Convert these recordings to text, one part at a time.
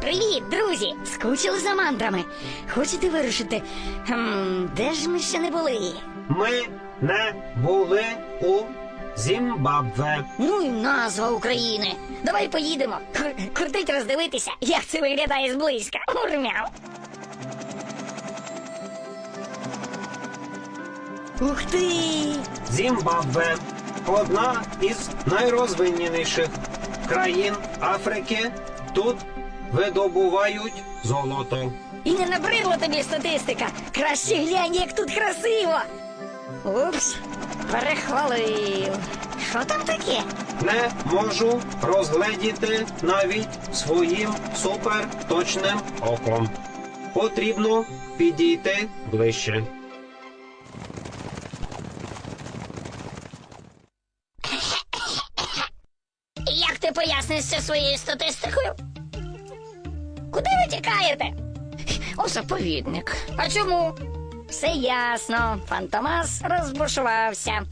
Привіт, друзі! Скучили за мандрами? Хочете вирушити? Хм, де ж ми ще не були? Ми не були у Зімбабве. Ну і назва України. Давай поїдемо. Кр- крутить роздивитися, як це виглядає зблизька. Мурмяв. Ух ти! Зімбабве одна із найрозвиненіших країн Африки. Тут видобувають золото. І не набридла тобі статистика. Краще глянь, як тут красиво. Упс, перехвалив. Що там таке? Не можу розгледіти навіть своїм суперточним оком. Потрібно підійти ближче. Як ти поясниш це своєю статистикою? Тікаєте? У заповідник. А чому? Все ясно. Фантомас розбушувався.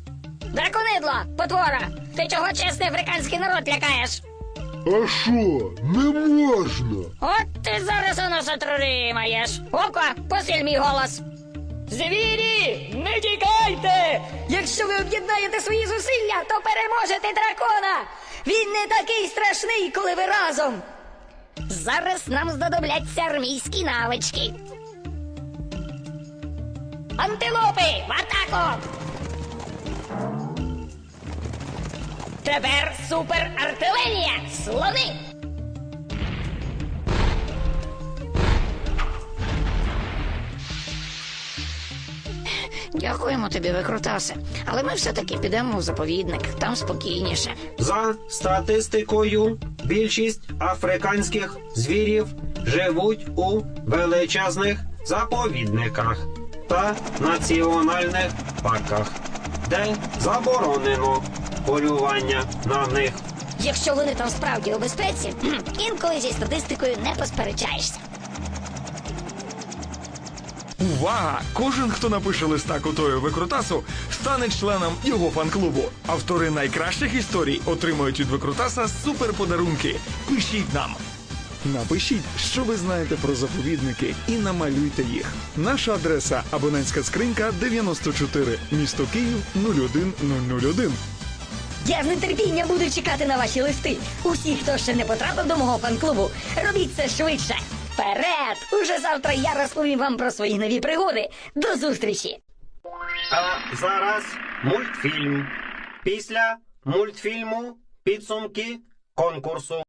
Драконидло, потвора! Ти чого чесний африканський народ лякаєш? А що, не можна? От ти зараз у нас отримаєш. Око, посиль мій голос. Звірі, не тікайте! Якщо ви об'єднаєте свої зусилля, то переможете дракона! Він не такий страшний, коли ви разом. Зараз нам знадобляться армійські навички. Антилопи, в атаку! Тепер суперартилерія! Слони! Дякуємо тобі, викрутасе. Але ми все-таки підемо в заповідник, там спокійніше. За статистикою, більшість африканських звірів живуть у величезних заповідниках та національних парках, де заборонено полювання на них. Якщо вони там справді у безпеці, інколи зі статистикою не посперечаєшся. Увага! Кожен, хто напише листа кутою викрутасу, стане членом його фан-клубу. Автори найкращих історій отримують від викрутаса суперподарунки. Пишіть нам. Напишіть, що ви знаєте про заповідники, і намалюйте їх. Наша адреса абонентська скринька 94, місто Київ 01001. Я з нетерпінням буду чекати на ваші листи. Усі, хто ще не потрапив до мого фан-клубу, робіть це швидше. Вперед! Уже завтра я розповім вам про свої нові пригоди. До зустрічі! А зараз мультфільм. Після мультфільму підсумки конкурсу.